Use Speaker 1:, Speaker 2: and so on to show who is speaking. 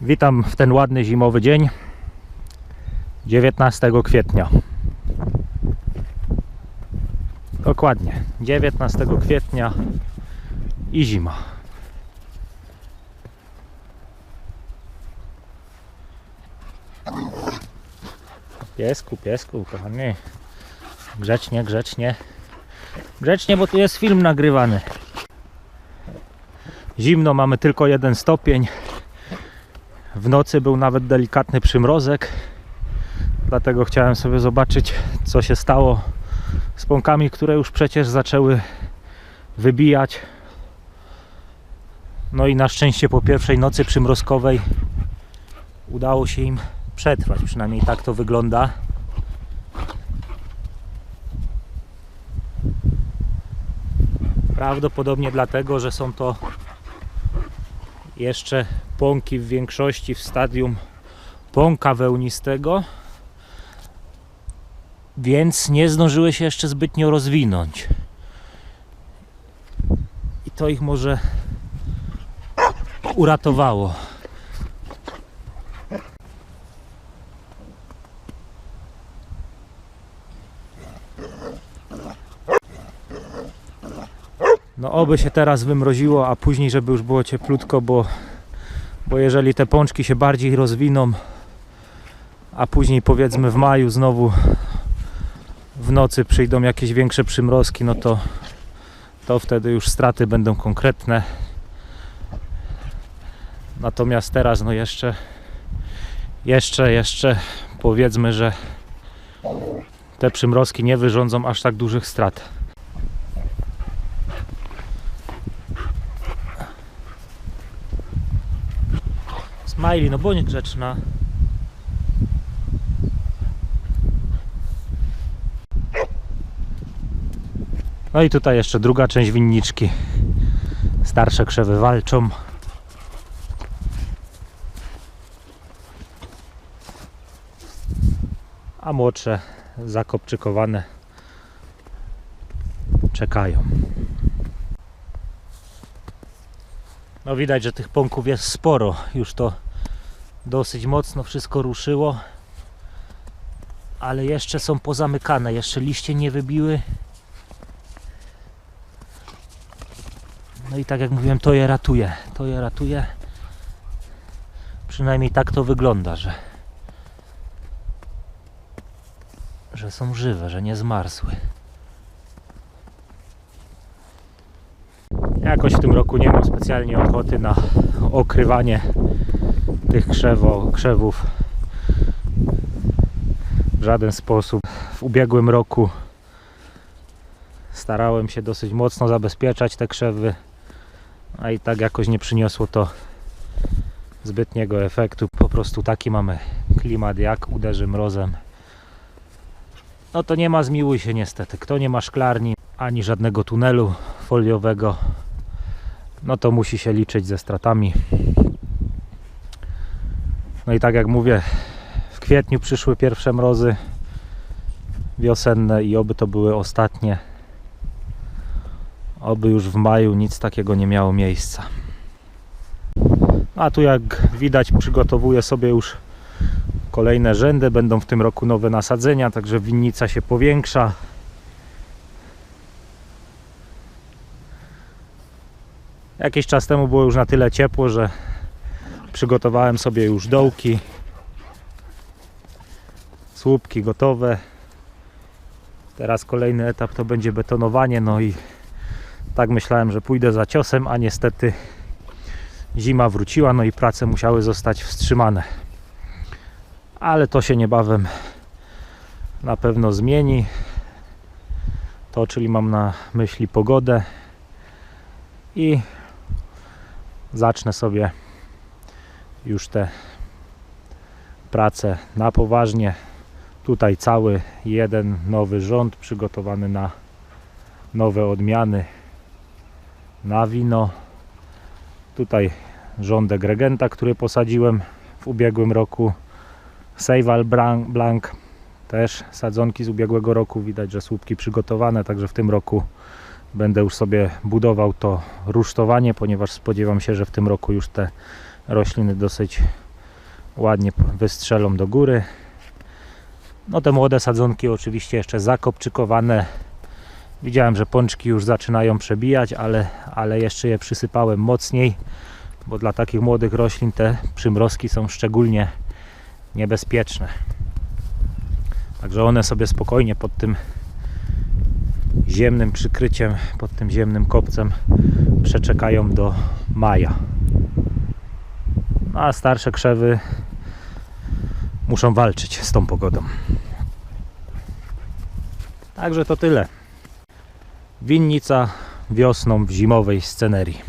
Speaker 1: Witam w ten ładny zimowy dzień 19 kwietnia. Dokładnie 19 kwietnia i zima. Piesku, piesku, kochany. Grzecznie, grzecznie. Grzecznie, bo tu jest film nagrywany. Zimno, mamy tylko jeden stopień. W nocy był nawet delikatny przymrozek. Dlatego chciałem sobie zobaczyć, co się stało z pąkami, które już przecież zaczęły wybijać. No i na szczęście po pierwszej nocy przymrozkowej udało się im przetrwać. Przynajmniej tak to wygląda. Prawdopodobnie dlatego, że są to jeszcze pąki w większości w stadium pąka wełnistego, więc nie zdążyły się jeszcze zbytnio rozwinąć. I to ich może uratowało. No oby się teraz wymroziło, a później żeby już było cieplutko, bo, bo jeżeli te pączki się bardziej rozwiną, a później powiedzmy w maju znowu w nocy przyjdą jakieś większe przymrozki, no to, to wtedy już straty będą konkretne. Natomiast teraz no jeszcze jeszcze, jeszcze powiedzmy, że te przymrozki nie wyrządzą aż tak dużych strat. Smiley, no bądź grzeczna. No i tutaj jeszcze druga część winniczki. Starsze krzewy walczą. A młodsze zakopczykowane czekają. No widać, że tych pąków jest sporo. Już to dosyć mocno wszystko ruszyło. Ale jeszcze są pozamykane, jeszcze liście nie wybiły. No i tak jak mówiłem, to je ratuje. To je ratuje. Przynajmniej tak to wygląda, że że są żywe, że nie zmarzły. Jakoś w tym roku nie mam specjalnie ochoty na okrywanie tych krzewo, krzewów w żaden sposób. W ubiegłym roku starałem się dosyć mocno zabezpieczać te krzewy, a i tak jakoś nie przyniosło to zbytniego efektu. Po prostu taki mamy klimat, jak uderzy mrozem. No to nie ma zmiłuj się niestety. Kto nie ma szklarni ani żadnego tunelu foliowego, no to musi się liczyć ze stratami. No i tak jak mówię, w kwietniu przyszły pierwsze mrozy wiosenne i oby to były ostatnie. Oby już w maju nic takiego nie miało miejsca. A tu jak widać przygotowuję sobie już kolejne rzędy. Będą w tym roku nowe nasadzenia, także winnica się powiększa. Jakiś czas temu było już na tyle ciepło, że przygotowałem sobie już dołki. Słupki gotowe. Teraz kolejny etap to będzie betonowanie. No i tak myślałem, że pójdę za ciosem, a niestety zima wróciła, no i prace musiały zostać wstrzymane. Ale to się niebawem na pewno zmieni. To, czyli mam na myśli pogodę i zacznę sobie już te prace na poważnie. Tutaj cały jeden nowy rząd przygotowany na nowe odmiany na wino. Tutaj rządek regenta, który posadziłem w ubiegłym roku. Seival Blanc też sadzonki z ubiegłego roku. Widać, że słupki przygotowane, także w tym roku będę już sobie budował to rusztowanie, ponieważ spodziewam się, że w tym roku już te rośliny dosyć ładnie wystrzelą do góry. No te młode sadzonki oczywiście jeszcze zakopczykowane. Widziałem, że pączki już zaczynają przebijać, ale, ale jeszcze je przysypałem mocniej, bo dla takich młodych roślin te przymrozki są szczególnie niebezpieczne. Także one sobie spokojnie pod tym ziemnym przykryciem, pod tym ziemnym kopcem przeczekają do maja. A starsze krzewy muszą walczyć z tą pogodą. Także to tyle. Winnica wiosną w zimowej scenerii.